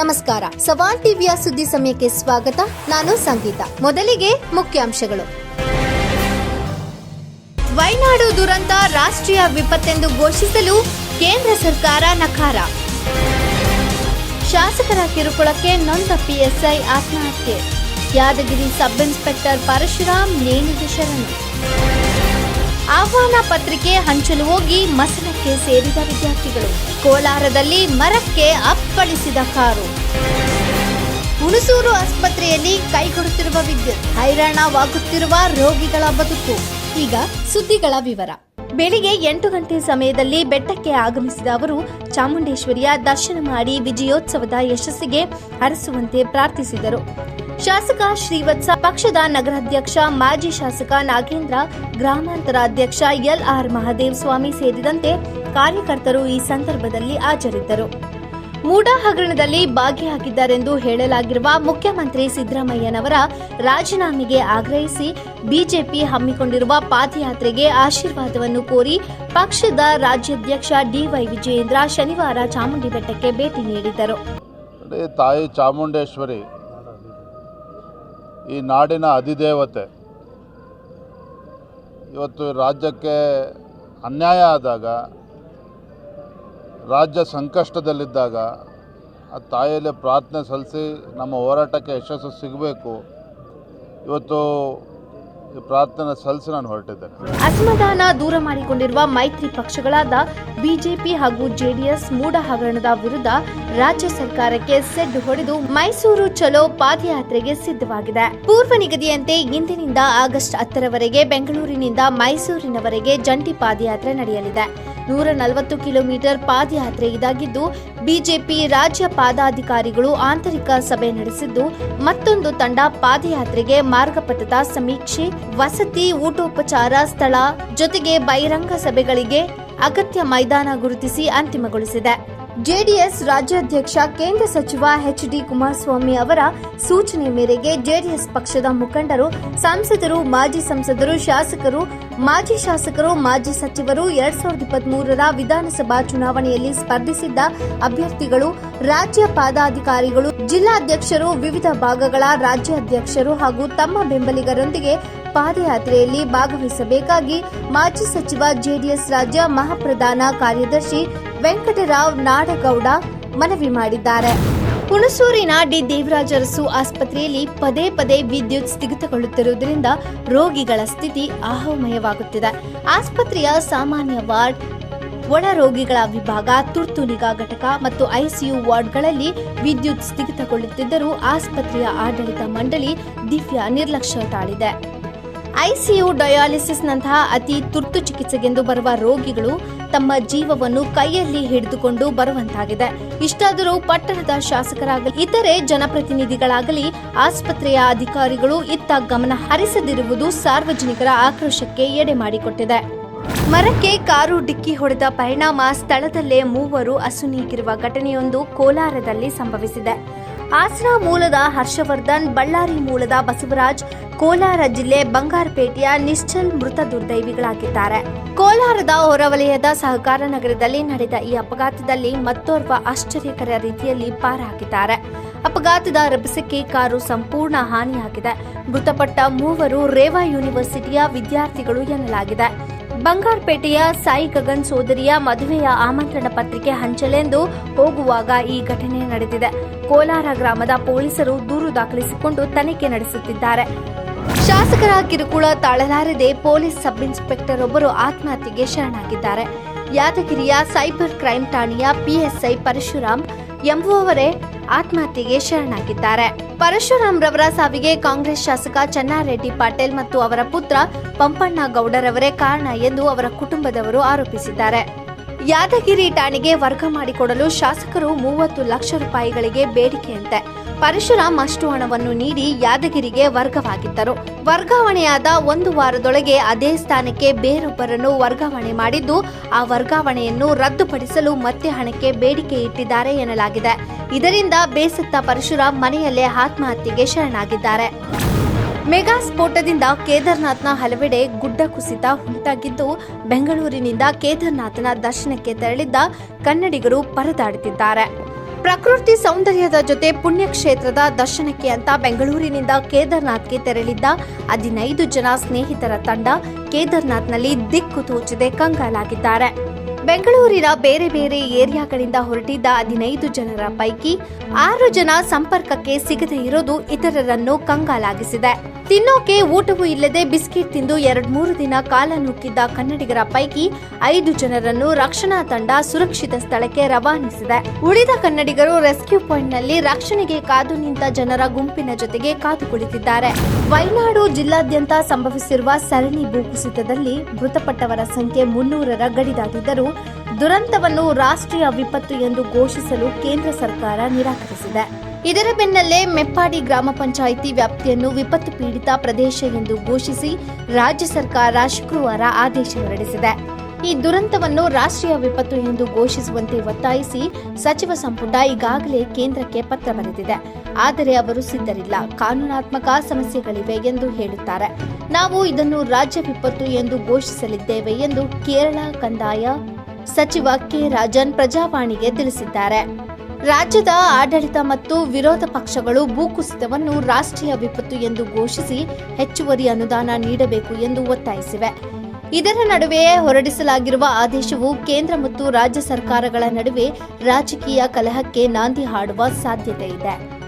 ನಮಸ್ಕಾರ. ಸವಾಲ್ ಟಿವಿಯ ಸುದ್ದಿ ಸಮಯಕ್ಕೆ ಸ್ವಾಗತ. ನಾನು ಸಂಗೀತ. ಮೊದಲಿಗೆ ಮುಖ್ಯಾಂಶಗಳು. ವೈನಾಡು ದುರಂತ ರಾಷ್ಟ್ರೀಯ ವಿಪತ್ತೆಂದು ಘೋಷಿಸಲು ಕೇಂದ್ರ ಸರ್ಕಾರ ನಕಾರ. ಶಾಸಕರ ಕಿರುಕುಳಕ್ಕೆ ನೊಂದ ಪಿಎಸ್ಐ ಆತ್ಮಹತ್ಯೆ. ಯಾದಗಿರಿ ಸಬ್ ಇನ್ಸ್ಪೆಕ್ಟರ್ ಪರಶುರಾಮ್ ನೇಣಿಗೆ ಶರಣು. ಆಹ್ವಾನ ಪತ್ರಿಕೆ ಹಂಚಲು ಹೋಗಿ ಮಸನಕ್ಕೆ ಸೇರಿದ ವಿದ್ಯಾರ್ಥಿಗಳು. ಕೋಲಾರದಲ್ಲಿ ಮರಕ್ಕೆ ಅಪ್ಪಳಿಸಿದ ಕಾರು. ಹುಣಸೂರು ಆಸ್ಪತ್ರೆಯಲ್ಲಿ ಕೈಗೊಡುತ್ತಿರುವ ವಿದ್ಯುತ್, ಹೈರಾಣವಾಗುತ್ತಿರುವ ರೋಗಿಗಳ ಬದುಕು. ಈಗ ಸುದ್ದಿಗಳ ವಿವರ. ಬೆಳಿಗ್ಗೆ ಎಂಟು ಗಂಟೆ ಸಮಯದಲ್ಲಿ ಬೆಟ್ಟಕ್ಕೆ ಆಗಮಿಸಿದ ಅವರು, ಚಾಮುಂಡೇಶ್ವರಿಯ ದರ್ಶನ ಮಾಡಿ ವಿಜಯೋತ್ಸವದ ಯಶಸ್ಸಿಗೆ ಹರಿಸುವಂತೆ ಪ್ರಾರ್ಥಿಸಿದರು. ಶಾಸಕ ಶ್ರೀವತ್ಸ, ಪಕ್ಷದ ನಗರಾಧ್ಯಕ್ಷ, ಮಾಜಿ ಶಾಸಕ ನಾಗೇಂದ್ರ, ಗ್ರಾಮಾಂತರ ಅಧ್ಯಕ್ಷ ಎಲ್ ಆರ್ ಮಹದೇವ್ ಸ್ವಾಮಿ ಸೇರಿದಂತೆ ಕಾರ್ಯಕರ್ತರು ಈ ಸಂದರ್ಭದಲ್ಲಿ ಹಾಜರಿದ್ದರು. ಮೂಡಾ ಹಗರಣದಲ್ಲಿ ಭಾಗಿಯಾಗಿದ್ದಾರೆಂದು ಹೇಳಲಾಗಿರುವ ಮುಖ್ಯಮಂತ್ರಿ ಸಿದ್ದರಾಮಯ್ಯನವರ ರಾಜೀನಾಮೆಗೆ ಆಗ್ರಹಿಸಿ ಬಿಜೆಪಿ ಹಮ್ಮಿಕೊಂಡಿರುವ ಪಾದಯಾತ್ರೆಗೆ ಆಶೀರ್ವಾದವನ್ನು ಕೋರಿ ಪಕ್ಷದ ರಾಜ್ಯಾಧ್ಯಕ್ಷ ಡಿವೈ ವಿಜಯೇಂದ್ರ ಶನಿವಾರ ಚಾಮುಂಡಿ ಬೆಟ್ಟಕ್ಕೆ ಭೇಟಿ ನೀಡಿದ್ದರು. ನೋಡಿ ತಾಯಿ ಚಾಮುಂಡೇಶ್ವರಿ ಈ ನಾಡಿನ ಅಧಿದೇವತೆ. ಇವತ್ತು ರಾಜ್ಯಕ್ಕೆ ಅನ್ಯಾಯ ಆದಾಗ, ರಾಜ್ಯ ಸಂಕಷ್ಟದಲ್ಲಿದ್ದಾಗ, ಆ ತಾಯಿಯಲ್ಲಿ ಪ್ರಾರ್ಥನೆ ಸಲ್ಲಿಸಿ ನಮ್ಮ ಹೋರಾಟಕ್ಕೆ ಯಶಸ್ಸು ಸಿಗಬೇಕು. ಇವತ್ತು ಪ್ರಾರ್ಥನೆ ಸಲ್ಲಿಸಿ ನಾನು ಹೊರಟಿದ್ದೇನೆ. ಅಸಮಾಧಾನ ದೂರ ಮಾಡಿಕೊಂಡಿರುವ ಮೈತ್ರಿ ಪಕ್ಷಗಳಾದ ಬಿಜೆಪಿ ಹಾಗೂ ಜೆಡಿಎಸ್ ಮೂಡ ಹಗರಣದ ವಿರುದ್ಧ ರಾಜ್ಯ ಸರ್ಕಾರಕ್ಕೆ ಸೆಡ್ ಹೊಡೆದು ಮೈಸೂರು ಚಲೋ ಪಾದಯಾತ್ರೆಗೆ ಸಿದ್ಧವಾಗಿದೆ. ಪೂರ್ವ ನಿಗದಿಯಂತೆ ಇಂದಿನಿಂದ ಆಗಸ್ಟ್ ಹತ್ತರವರೆಗೆ ಬೆಂಗಳೂರಿನಿಂದ ಮೈಸೂರಿನವರೆಗೆ ಜಂಟಿ ಪಾದಯಾತ್ರೆ ನಡೆಯಲಿದೆ. ನೂರ ನಲವತ್ತು ಕಿಲೋಮೀಟರ್ ಪಾದಯಾತ್ರೆ ಇದಾಗಿದ್ದು ಬಿಜೆಪಿ ರಾಜ್ಯ ಪಾದಾಧಿಕಾರಿಗಳು ಆಂತರಿಕ ಸಭೆ ನಡೆಸಿದ್ದು, ಮತ್ತೊಂದು ತಂಡ ಪಾದಯಾತ್ರೆಗೆ ಮಾರ್ಗಪಥದ ಸಮೀಕ್ಷೆ, ವಸತಿ, ಊಟೋಪಚಾರ, ಸ್ಥಳ ಜೊತೆಗೆ ಬಹಿರಂಗ ಸಭೆಗಳಿಗೆ ಅಗತ್ಯ ಮೈದಾನ ಗುರುತಿಸಿ ಅಂತಿಮಗೊಳಿಸಿದೆ. ಜೆಡಿಎಸ್ ರಾಜ್ಯಾಧ್ಯಕ್ಷ ಕೇಂದ್ರ ಸಚಿವ ಎಚ್ ಡಿ ಕುಮಾರಸ್ವಾಮಿ ಅವರ ಸೂಚನೆ ಮೇರೆಗೆ ಜೆಡಿಎಸ್ ಪಕ್ಷದ ಮುಖಂಡರು, ಸಂಸದರು, ಮಾಜಿ ಸಂಸದರು, ಶಾಸಕರು, ಮಾಜಿ ಶಾಸಕರು, ಮಾಜಿ ಸಚಿವರು ಎರಡ್ ಸಾವಿರದ ಇಪ್ಪತ್ತ್ ಮೂರರ ವಿಧಾನಸಭಾ ಚುನಾವಣೆಯಲ್ಲಿ ಸ್ಪರ್ಧಿಸಿದ್ದ ಅಭ್ಯರ್ಥಿಗಳು, ರಾಜ್ಯ ಪಾದಾಧಿಕಾರಿಗಳು, ಜಿಲ್ಲಾಧ್ಯಕ್ಷರು, ವಿವಿಧ ಭಾಗಗಳ ರಾಜ್ಯಾಧ್ಯಕ್ಷರು ಹಾಗೂ ತಮ್ಮ ಬೆಂಬಲಿಗರೊಂದಿಗೆ ಪಾದಯಾತ್ರೆಯಲ್ಲಿ ಭಾಗವಹಿಸಬೇಕಾಗಿ ಮಾಜಿ ಸಚಿವ ಜೆಡಿಎಸ್ ರಾಜ್ಯ ಮಹಾಪ್ರಧಾನ ಕಾರ್ಯದರ್ಶಿ ವೆಂಕಟರಾವ್ ನಾಡಗೌಡ ಮನವಿ ಮಾಡಿದ್ದಾರೆ. ಹುಣಸೂರಿನ ಡಿ ದೇವರಾಜ ಅರಸು ಆಸ್ಪತ್ರೆಯಲ್ಲಿ ಪದೇ ಪದೇ ವಿದ್ಯುತ್ ಸ್ಥಗಿತಗೊಳ್ಳುತ್ತಿರುವುದರಿಂದ ರೋಗಿಗಳ ಸ್ಥಿತಿ ಆಹೋಮಯವಾಗುತ್ತಿದೆ. ಆಸ್ಪತ್ರೆಯ ಸಾಮಾನ್ಯ ವಾರ್ಡ್, ಒಳ ರೋಗಿಗಳ ವಿಭಾಗ, ತುರ್ತು ನಿಗಾ ಘಟಕ ಮತ್ತು ಐಸಿಯು ವಾರ್ಡ್ಗಳಲ್ಲಿ ವಿದ್ಯುತ್ ಸ್ಥಗಿತಗೊಳ್ಳುತ್ತಿದ್ದರೂ ಆಸ್ಪತ್ರೆಯ ಆಡಳಿತ ಮಂಡಳಿ ದಿವ್ಯ ನಿರ್ಲಕ್ಷ್ಯ ತಾಳಿದೆ. ಐಸಿಯು ಡಯಾಲಿಸಿಸ್ನಂತಹ ಅತಿ ತುರ್ತು ಚಿಕಿತ್ಸೆಗೆಂದು ಬರುವ ರೋಗಿಗಳು ತಮ್ಮ ಜೀವವನ್ನು ಕೈಯಲ್ಲಿ ಹಿಡಿದುಕೊಂಡು ಬರುವಂತಾಗಿದೆ. ಇಷ್ಟಾದರೂ ಪಟ್ಟಣದ ಶಾಸಕರಾಗಲಿ, ಇತರೆ ಜನಪ್ರತಿನಿಧಿಗಳಾಗಲಿ, ಆಸ್ಪತ್ರೆಯ ಅಧಿಕಾರಿಗಳು ಇತ್ತ ಗಮನ ಹರಿಸದಿರುವುದು ಸಾರ್ವಜನಿಕರ ಆಕ್ರೋಶಕ್ಕೆ ಎಡೆ ಮಾಡಿಕೊಟ್ಟಿದೆ. ಮರಕ್ಕೆ ಕಾರು ಡಿಕ್ಕಿ ಹೊಡೆದ ಪರಿಣಾಮ ಸ್ಥಳದಲ್ಲೇ ಮೂವರು ಅಸುನೀಗಿರುವ ಘಟನೆಯೊಂದು ಕೋಲಾರದಲ್ಲಿ ಸಂಭವಿಸಿದೆ. ಹಾಸನ ಮೂಲದ ಹರ್ಷವರ್ಧನ್, ಬಳ್ಳಾರಿ ಮೂಲದ ಬಸವರಾಜ್ ಕೋಲಾರ ಜಿಲ್ಲೆ ಬಂಗಾರಪೇಟೆಯ ನಿಶ್ಚಲ್ ಮೃತ ದುರ್ದೈವಿಗಳಾಗಿದ್ದಾರೆ. ಕೋಲಾರದ ಹೊರವಲಯದ ಸಹಕಾರ ನಗರದಲ್ಲಿ ನಡೆದ ಈ ಅಪಘಾತದಲ್ಲಿ ಮತ್ತೋರ್ವ ಆಶ್ಚರ್ಯಕರ ರೀತಿಯಲ್ಲಿ ಪಾರಾಗಿದ್ದಾರೆ. ಅಪಘಾತದ ರಭಸಕ್ಕೆ ಕಾರು ಸಂಪೂರ್ಣ ಹಾನಿಯಾಗಿದೆ. ಮೃತಪಟ್ಟ ಮೂವರು ರೇವಾ ಯೂನಿವರ್ಸಿಟಿಯ ವಿದ್ಯಾರ್ಥಿಗಳು ಎನ್ನಲಾಗಿದೆ. ಬಂಗಾರಪೇಟೆಯ ಸಾಯಿ ಗಗನ್ ಸೋದರಿಯ ಮದುವೆಯ ಆಮಂತ್ರಣ ಪತ್ರಿಕೆ ಹಂಚಲೆಂದು ಹೋಗುವಾಗ ಈ ಘಟನೆ ನಡೆದಿದೆ. ಕೋಲಾರ ಗ್ರಾಮದ ಪೊಲೀಸರು ದೂರು ದಾಖಲಿಸಿಕೊಂಡು ತನಿಖೆ ನಡೆಸುತ್ತಿದ್ದಾರೆ. ಶಾಸಕರ ಕಿರುಕುಳ ತಾಳಲಾರದೆ ಪೊಲೀಸ್ ಸಬ್ ಇನ್ಸ್ಪೆಕ್ಟರ್ ಒಬ್ಬರು ಆತ್ಮಹತ್ಯೆಗೆ ಶರಣಾಗಿದ್ದಾರೆ. ಯಾದಗಿರಿಯ ಸೈಬರ್ ಕ್ರೈಂ ಠಾಣೆಯ ಪಿಎಸ್ಐ ಪರಶುರಾಮ್ ಎಂಬುವವರೇ ಆತ್ಮಹತ್ಯೆಗೆ ಶರಣಾಗಿದ್ದಾರೆ. ಪರಶುರಾಮ್ ರವರ ಸಾವಿಗೆ ಕಾಂಗ್ರೆಸ್ ಶಾಸಕ ಚನ್ನಾರೆಡ್ಡಿ ಪಾಟೀಲ್ ಮತ್ತು ಅವರ ಪುತ್ರ ಪಂಪಣ್ಣ ಗೌಡರವರೇ ಕಾರಣ ಎಂದು ಅವರ ಕುಟುಂಬದವರು ಆರೋಪಿಸಿದ್ದಾರೆ. ಯಾದಗಿರಿ ಠಾಣೆಗೆ ವರ್ಗ ಮಾಡಿಕೊಡಲು ಶಾಸಕರು ಮೂವತ್ತು ಲಕ್ಷ ರೂಪಾಯಿಗಳಿಗೆ ಬೇಡಿಕೆಯಂತೆ ಪರಶುರಾಮ್ ಅಷ್ಟು ಹಣವನ್ನು ನೀಡಿ ಯಾದಗಿರಿಗೆ ವರ್ಗವಾಗಿದ್ದರು ವರ್ಗಾವಣೆಯಾದ ಒಂದು ವಾರದೊಳಗೆ ಅದೇ ಸ್ಥಾನಕ್ಕೆ ಬೇರೊಬ್ಬರನ್ನು ವರ್ಗಾವಣೆ ಮಾಡಿದ್ದು, ಆ ವರ್ಗಾವಣೆಯನ್ನು ರದ್ದುಪಡಿಸಲು ಮತ್ತೆ ಹಣಕ್ಕೆ ಬೇಡಿಕೆ ಇಟ್ಟಿದ್ದಾರೆ ಎನ್ನಲಾಗಿದೆ. ಇದರಿಂದ ಬೇಸತ್ತ ಪರಶುರಾಮ್ ಮನೆಯಲ್ಲೇ ಆತ್ಮಹತ್ಯೆಗೆ ಶರಣಾಗಿದ್ದಾರೆ. ಮೆಗಾ ಸ್ಫೋಟದಿಂದ ಕೇದಾರ್ನಾಥ್ನ ಹಲವೆಡೆ ಗುಡ್ಡ ಕುಸಿತ ಉಂಟಾಗಿದ್ದು, ಬೆಂಗಳೂರಿನಿಂದ ಕೇದಾರ್ನಾಥನ ದರ್ಶನಕ್ಕೆ ತೆರಳಿದ್ದ ಕನ್ನಡಿಗರು ಪರದಾಡುತ್ತಿದ್ದಾರೆ. ಪ್ರಕೃತಿ ಸೌಂದರ್ಯದ ಜೊತೆ ಪುಣ್ಯಕ್ಷೇತ್ರದ ದರ್ಶನಕ್ಕೆ ಅಂತ ಬೆಂಗಳೂರಿನಿಂದ ಕೇದಾರ್ನಾಥ್ಗೆ ತೆರಳಿದ್ದ ಹದಿನೈದು ಜನ ಸ್ನೇಹಿತರ ತಂಡ ಕೇದಾರ್ನಾಥ್ನಲ್ಲಿ ದಿಕ್ಕು ತೋಚದೆ ಕಂಗಾಲಾಗಿದ್ದಾರೆ. ಬೆಂಗಳೂರಿನ ಬೇರೆ ಬೇರೆ ಏರಿಯಾಗಳಿಂದ ಹೊರಟಿದ್ದ ಹದಿನೈದು ಜನರ ಪೈಕಿ ಆರು ಜನ ಸಂಪರ್ಕಕ್ಕೆ ಸಿಗದೇ ಇರೋದು ಇತರರನ್ನು ಕಂಗಾಲಾಗಿಸಿದೆ. ತಿನ್ನೋಕೆ ಊಟವೂ ಇಲ್ಲದೆ ಬಿಸ್ಕೆಟ್ ತಿಂದು ಎರಡ್ ಮೂರು ದಿನ ಕಾಲ ನುಗ್ಗಿದ್ದ ಕನ್ನಡಿಗರ ಪೈಕಿ ಐದು ಜನರನ್ನು ರಕ್ಷಣಾ ತಂಡ ಸುರಕ್ಷಿತ ಸ್ಥಳಕ್ಕೆ ರವಾನಿಸಿದೆ. ಉಳಿದ ಕನ್ನಡಿಗರು ರೆಸ್ಕ್ಯೂ ಪಾಯಿಂಟ್ನಲ್ಲಿ ರಕ್ಷಣೆಗೆ ಕಾದು ನಿಂತ ಜನರ ಗುಂಪಿನ ಜೊತೆಗೆ ಕಾದು ಕುಳಿತಿದ್ದಾರೆ. ವಯನಾಡು ಜಿಲ್ಲಾದ್ಯಂತ ಸಂಭವಿಸಿರುವ ಸರಣಿ ಭೂಕುಸಿತದಲ್ಲಿ ಮೃತಪಟ್ಟವರ ಸಂಖ್ಯೆ ಮುನ್ನೂರರ ಗಡಿ ದಾಟಿದ್ದರೂ ದುರಂತವನ್ನು ರಾಷ್ಟ್ರೀಯ ವಿಪತ್ತು ಎಂದು ಘೋಷಿಸಲು ಕೇಂದ್ರ ಸರ್ಕಾರ ನಿರಾಕರಿಸಿದೆ. ಇದರ ಬೆನ್ನಲ್ಲೇ ಮೆಪ್ಪಾಡಿ ಗ್ರಾಮ ಪಂಚಾಯಿತಿ ವ್ಯಾಪ್ತಿಯನ್ನು ವಿಪತ್ತು ಪೀಡಿತ ಪ್ರದೇಶ ಎಂದು ಘೋಷಿಸಿ ರಾಜ್ಯ ಸರ್ಕಾರ ಶುಕ್ರವಾರ ಆದೇಶ ಹೊರಡಿಸಿದೆ. ಈ ದುರಂತವನ್ನು ರಾಷ್ಟ್ರೀಯ ವಿಪತ್ತು ಎಂದು ಘೋಷಿಸುವಂತೆ ಒತ್ತಾಯಿಸಿ ಸಚಿವ ಸಂಪುಟ ಈಗಾಗಲೇ ಕೇಂದ್ರಕ್ಕೆ ಪತ್ರ ಬರೆದಿದೆ. ಆದರೆ ಅವರು ಸಿದ್ಧರಿಲ್ಲ. ಕಾನೂನಾತ್ಮಕ ಸಮಸ್ಯೆಗಳಿವೆ ಎಂದು ಹೇಳುತ್ತಾರೆ. ನಾವು ಇದನ್ನು ರಾಜ್ಯ ವಿಪತ್ತು ಎಂದು ಘೋಷಿಸಲಿದ್ದೇವೆ ಎಂದು ಕೇರಳ ಕಂದಾಯ ಸಚಿವ ಕೆ ರಾಜನ್ ಪ್ರಜಾವಾಣಿಗೆ ತಿಳಿಸಿದ್ದಾರೆ. ರಾಜ್ಯದ ಆಡಳಿತ ಮತ್ತು ವಿರೋಧ ಪಕ್ಷಗಳು ಭೂಕುಸಿತವನ್ನು ರಾಷ್ಟ್ರೀಯ ವಿಪತ್ತು ಎಂದು ಘೋಷಿಸಿ ಹೆಚ್ಚುವರಿ ಅನುದಾನ ನೀಡಬೇಕು ಎಂದು ಒತ್ತಾಯಿಸಿವೆ. ಇದರ ನಡುವೆಯೇ ಹೊರಡಿಸಲಾಗಿರುವ ಆದೇಶವು ಕೇಂದ್ರ ಮತ್ತು ರಾಜ್ಯ ಸರ್ಕಾರಗಳ ನಡುವೆ ರಾಜಕೀಯ ಕಲಹಕ್ಕೆ ನಾಂದಿ ಹಾಡುವ ಸಾಧ್ಯತೆ ಇದೆ.